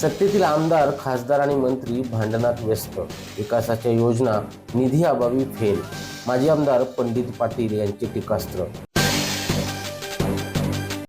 सत्तेतील आमदार खासदार आणि मंत्री भांडणात व्यस्त. विकासाच्या योजना निधी अभावी फेल. माजी आमदार पंडित पाटील यांचे टीकास्त्र.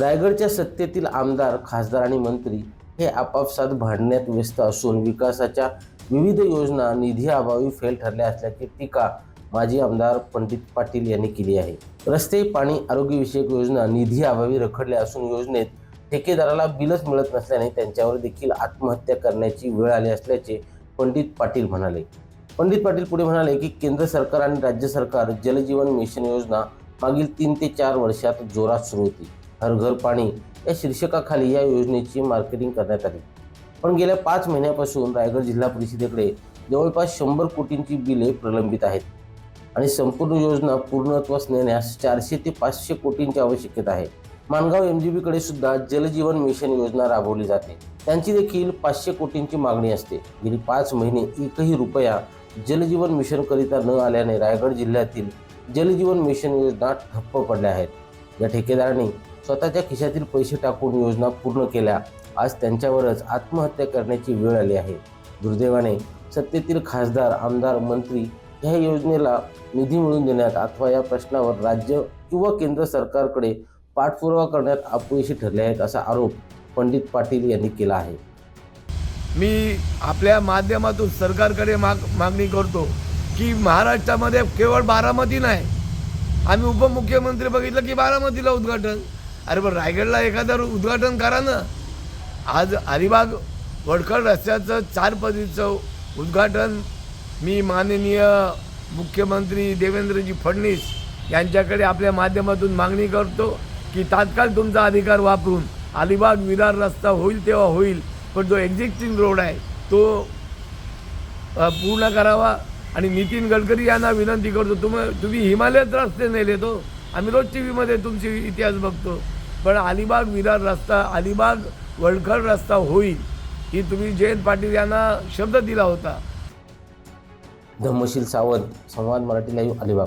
रायगडच्या सत्तेतील आमदार खासदार आणि मंत्री हे आपापसात भांडण्यात व्यस्त असून विकासाच्या विविध योजना निधी अभावी फेल ठरल्या असल्याची टीका माजी आमदार पंडित पाटील यांनी केली आहे. रस्ते पाणी आरोग्यविषयक योजना निधी अभावी रखडल्या असून योजनेत ठेकेदाराला बिलच मिळत नसल्याने त्यांच्यावर देखील आत्महत्या करण्याची वेळ आली असल्याचे पंडित पाटील म्हणाले. पंडित पाटील पुढे म्हणाले की केंद्र सरकार आणि राज्य सरकार जलजीवन मिशन योजना मागील तीन ते चार वर्षात जोरात सुरू होती. हर घर पाणी या शीर्षकाखाली या योजनेची मार्केटिंग करण्यात आली. पण गेल्या पाच महिन्यापासून रायगड जिल्हा परिषदेकडे जवळपास शंभर कोटींची बिले प्रलंबित आहेत आणि संपूर्ण योजना पूर्णत्वास नेण्यास चारशे ते पाचशे कोटींची आवश्यकता आहे. माणगाव एम जी बीकडे सुद्धा जलजीवन मिशन योजना राबवली जाते. त्यांची देखील पाचशे कोटींची मागणी असते. गेली पाच महिने एकही रुपया जलजीवन मिशन करिता न आल्याने रायगड जिल्ह्यातील जलजीवन मिशन योजना ठप्प पडल्या आहेत. या ठेकेदारांनी स्वतःच्या खिशातील पैसे टाकून योजना पूर्ण केल्या. आज त्यांच्यावरच आत्महत्या करण्याची वेळ आली आहे. दुर्दैवाने सत्तेतील खासदार आमदार मंत्री ह्या योजनेला निधी मिळवून देण्यात अथवा या प्रश्नावर राज्य किंवा केंद्र सरकारकडे पाठपुरावा करण्यात अपयशी ठरले आहेत असा आरोप पंडित पाटील यांनी केला आहे. मी आपल्या माध्यमातून सरकारकडे माग मागणी करतो की महाराष्ट्रामध्ये केवळ बारामती नाही. आम्ही उपमुख्यमंत्री बघितलं की बारामतीला उद्घाटन. अरे पण रायगडला एखादं उद्घाटन करा ना. आज अलिबाग वडखड रस्त्याचं चार पदीचं उद्घाटन मी माननीय मुख्यमंत्री देवेंद्रजी फडणवीस यांच्याकडे आपल्या माध्यमातून मागणी करतो. की तात्काळ तुमचा अधिकार वापरून अलिबाग विरार रस्ता होईल तेव्हा होईल पण जो एक्झिस्टिंग रोड आहे तो पूर्ण करावा. आणि नितीन गडकरी यांना विनंती करतो तुम्ही तुम्ही हिमालयात रस्ते नेले तो आम्ही रोज टी व्हीमध्ये तुमची इतिहास बघतो. पण अलिबाग विरार रस्ता अलिबाग वडखळ रस्ता होईल ही तुम्ही जयंत पाटील यांना शब्द दिला होता. धम्मशील सावंत संवाद मराठी लाईव्ह अलिबाग.